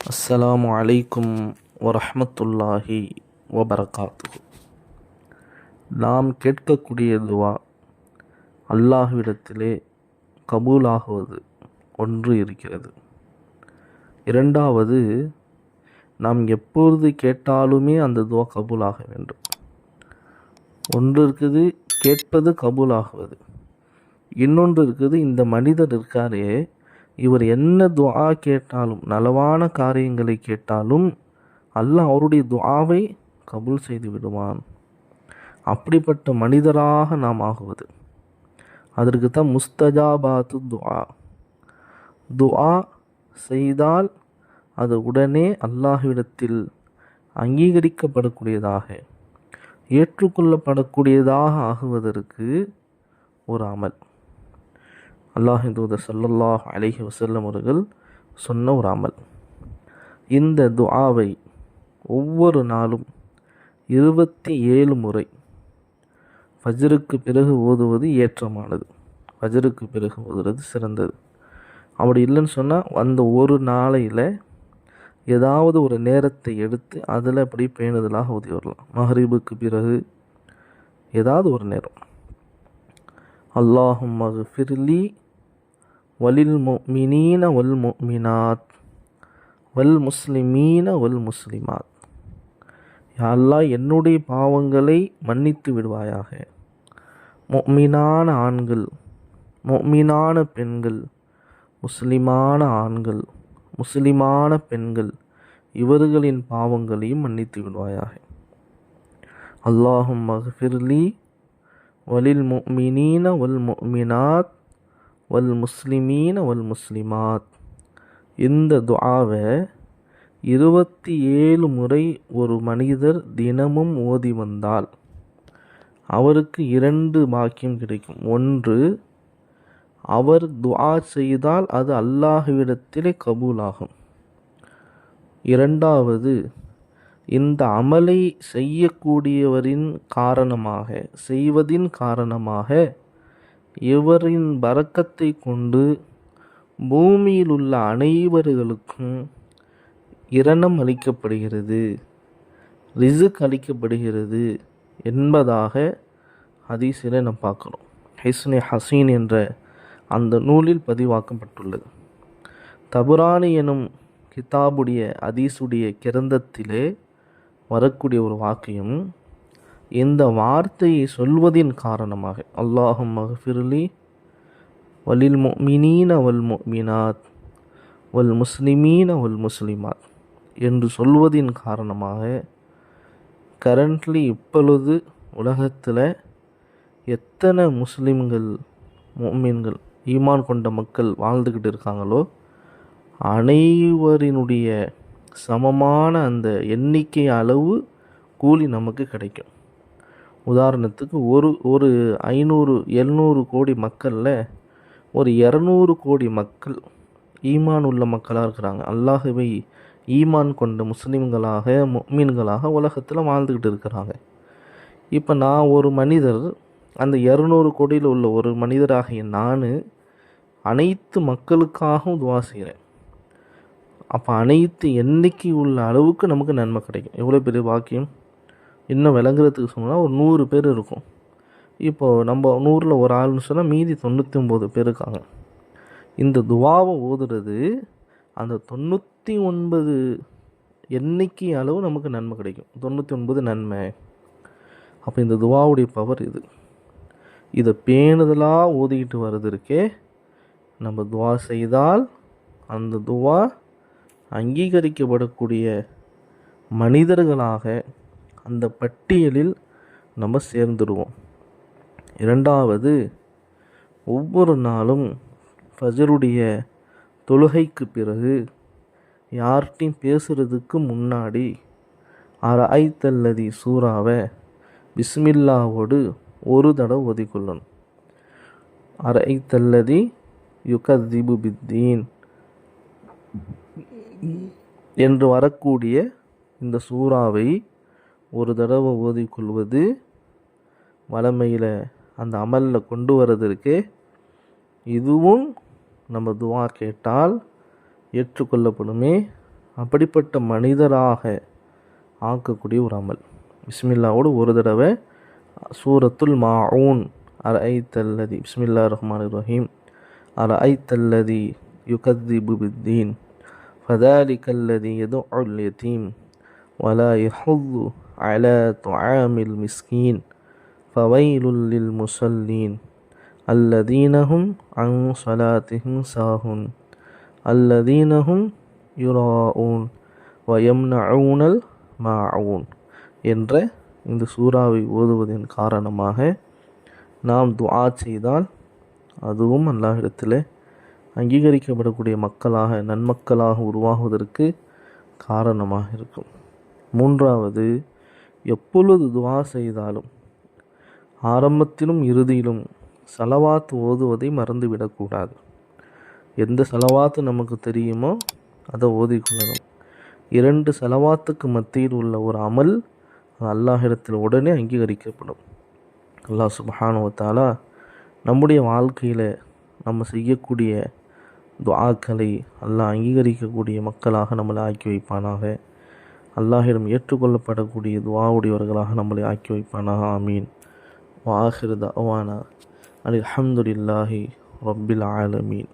அஸ்ஸலாமு அலைக்கும் வரஹ்மத்துல்லாஹி வபரகாத்து நாம் கேட்கக்கூடிய துவா அல்லாஹ்விடத்திலே கபூலாகுவது ஒன்று இருக்கிறது. இரண்டாவது நாம் எப்பொழுது கேட்டாலுமே அந்த துவா கபூலாக வேண்டும். ஒன்று இருக்குது கேட்பது கபூலாகுவது. இன்னொன்று இருக்குது இந்த மனிதர் இருக்காரே இவர் என்ன துஆ கேட்டாலும் நலவான காரியங்களை கேட்டாலும் அல்லாஹ் அவருடைய துஆவை கபூல் செய்து விடுவான். அப்படிப்பட்ட மனிதராக நாம் ஆகுவது. அதற்கு தான் முஸ்தஜாபாத்து துஆ. துஆ செய்தால் அது உடனே அல்லாஹ்விடத்தில் அங்கீகரிக்கப்படக்கூடியதாக ஏற்றுக்கொள்ளப்படக்கூடியதாக ஆகுவதற்கு ஒரு அமல். அல்லாஹின் தூதர் சல்லல்லாஹ் அலைஹி வசல்லம் அவர்கள் சொன்ன ஒரு அமல். இந்த துஆவை ஒவ்வொரு நாளும் இருபத்தி ஏழு முறை ஃபஜ்ருக்கு பிறகு ஓதுவது ஏற்றமானது. ஃபஜ்ருக்கு பிறகு ஓதுறது சிறந்தது. அப்படி இல்லைன்னு சொன்னால் அந்த ஒரு நாளையில் ஏதாவது ஒரு நேரத்தை எடுத்து அதில் அப்படி பேணுதலாக ஓதி வரலாம். மஹரிபுக்கு பிறகு ஏதாவது ஒரு நேரம். அல்லாஹும் மகஃபிர்லி வலில் முஃமினீன வல் முஃமினாத் வல் முஸ்லிமீன வல் முஸ்லிமாத் யாழ்லா என்னுடைய பாவங்களை மன்னித்து விடுவாயாக. முஃமினான ஆண்கள் முஃமினான பெண்கள் முஸ்லிமான ஆண்கள் முஸ்லிமான பெண்கள் இவர்களின் பாவங்களையும் மன்னித்து விடுவாயாக. அல்லாஹும் மஹ்ஃபிர்லி வலில் முஃமினீன வல் முஃமினாத் வல் முஸ்லிமீன வல் முஸ்லிமாத் இந்த துஆவை இருபத்தி ஏழு முறை ஒரு மனிதர் தினமும் ஓதி வந்தால் அவருக்கு இரண்டு பாக்கியம் கிடைக்கும். ஒன்று அவர் துஆ செய்தால் அது அல்லாஹுவிடத்திலே கபூலாகும். இரண்டாவது இந்த அமலை செய்யக்கூடியவரின் காரணமாக செய்வதின் காரணமாக இவரின் பறக்கத்தை கொண்டு பூமியில் உள்ள அனைவர்களுக்கும் இரணம் அளிக்கப்படுகிறது ரிசுக் அளிக்கப்படுகிறது என்பதாக ஹதீஸில் நம்ம பார்க்குறோம். ஹிஸ்னே ஹசீன் என்ற அந்த நூலில் பதிவாக்கப்பட்டுள்ளது. தபுரானி எனும் கிதாபுடைய அதீசுடைய கிரந்தத்திலே வரக்கூடிய ஒரு வாக்கியம் இந்த வார்த்தையை சொல்வதின் காரணமாக. அல்லாஹும் மகஃபிர்லி வலில் மினீன வல் மினாத் வல் முஸ்லிமீன வல் முஸ்லிமாத் என்று சொல்வதின் காரணமாக கரண்ட்லி இப்பொழுது உலகத்தில் எத்தனை முஸ்லிம்கள் மீன்கள் ஈமான் கொண்ட மக்கள் வாழ்ந்துக்கிட்டு இருக்காங்களோ அனைவரினுடைய சமமான அந்த எண்ணிக்கை அளவு கூலி நமக்கு கிடைக்கும். உதாரணத்துக்கு ஒரு ஒரு ஐநூறு எழுநூறு கோடி மக்களில் ஒரு இரநூறு கோடி மக்கள் ஈமான் உள்ள மக்களாக இருக்கிறாங்க. அல்லாஹுவை ஈமான் கொண்ட முஸ்லீம்களாக மீன்களாக உலகத்தில் வாழ்ந்துக்கிட்டு இருக்கிறாங்க. இப்போ நான் ஒரு மனிதர் அந்த இரநூறு கோடியில் உள்ள ஒரு மனிதராகிய நான் அனைத்து மக்களுக்காகவும் துவா செய்கிறேன் அப்போ அனைத்து எண்ணிக்கை உள்ள அளவுக்கு நமக்கு நன்மை கிடைக்கும். எவ்வளோ பெரிய பாக்கியம்? இன்னும் விளங்குறதுக்கு சொன்னால் ஒரு நூறு பேர் இருக்கும். இப்போது நம்ம நூறில் ஒரு ஆள்னு சொன்னால் மீதி தொண்ணூற்றி ஒம்பது பேர் இருக்காங்க. இந்த துவாவை ஓதுறது அந்த தொண்ணூற்றி ஒன்பது எண்ணிக்கை அளவு நமக்கு நன்மை கிடைக்கும். தொண்ணூற்றி ஒன்பது நன்மை. அப்போ இந்த துவாவுடைய பவர் இது. இதை பேணுதலாக ஓதிக்கிட்டு வர்றது இருக்கே. நம்ம துவா செய்தால் அந்த துவா அங்கீகரிக்கப்படக்கூடிய மனிதர்களாக அந்த பட்டியலில் நம்ம சேர்ந்துடுவோம் இரண்டாவது ஒவ்வொரு நாளும் ஃபஜருடைய தொழுகைக்கு பிறகு யார்கிட்டையும் பேசுகிறதுக்கு முன்னாடி அரைத்தல்லதி சூறாவை பிஸ்மில்லாவோடு ஒரு தடவை ஒதுக்கொள்ளணும். அரைத்தல்லதி யுகதிபு பித்தீன் என்று வரக்கூடிய இந்த சூறாவை ஒரு தடவை ஓதிக்கொள்வது வளமையில் அந்த அமலில் கொண்டு வர்றதற்கு இதுவும் நம்ம துவா கேட்டால் ஏற்றுக்கொள்ளப்படுமே. அப்படிப்பட்ட மனிதராக ஆக்கக்கூடிய ஒரு அமல். பிஸ்மில்லாவோடு ஒரு தடவை சூரத்துல் மாவுன் அர் ஐ தல்லதி பிஸ்மில்லா ரஹ்மான் ரஹீம் அர் ஐ தல்லதி யுகத்தி புபித்தீன் ஃபதாலிகல்லதி எதோ அல் யதீம் ولا يحض على طعام المسكين فويل للمصلين الذين هم عن صلاتهم ساهون الذين هم யுராஊன் வயம்னஊனல் மாஊன் என்ற இந்த சூறாவை ஓதுவதன் காரணமாக நாம் துஆ செய்தால் அதுவும் அல்லாஹிடத்தில் அங்கீகரிக்கப்படக்கூடிய மக்களாக நன்மக்களாக உருவாகுவதற்கு காரணமாக இருக்கும் மூன்றாவது எப்பொழுது துவா செய்தாலும் ஆரம்பத்திலும் இறுதியிலும் சலவாத்து ஓதுவதை மறந்துவிடக்கூடாது. எந்த செலவாத்து நமக்கு தெரியுமோ அதை ஓதிக்கொள்ளணும். இரண்டு செலவாத்துக்கு மத்தியில் உள்ள ஒரு அமல் அல்லாஹிடத்தில் உடனே அங்கீகரிக்கப்படும். அல்லாஹ் சுபஹானுவத்தாலா நம்முடைய வாழ்க்கையில் நம்ம செய்யக்கூடிய துவாக்களை அல்லாஹ் அங்கீகரிக்கக்கூடிய மக்களாக நம்மளை ஆக்கி வைப்பானாக. அல்லாஹிடம் ஏற்றுக்கொள்ளப்படக்கூடிய துவாவுடையவர்களாக நம்மளை ஆக்கி வைப்பானா? ஆமீன். வாஹிர் தவானா அலி அஹமதுல்லாஹி ரப்பில் ஆலமீன்.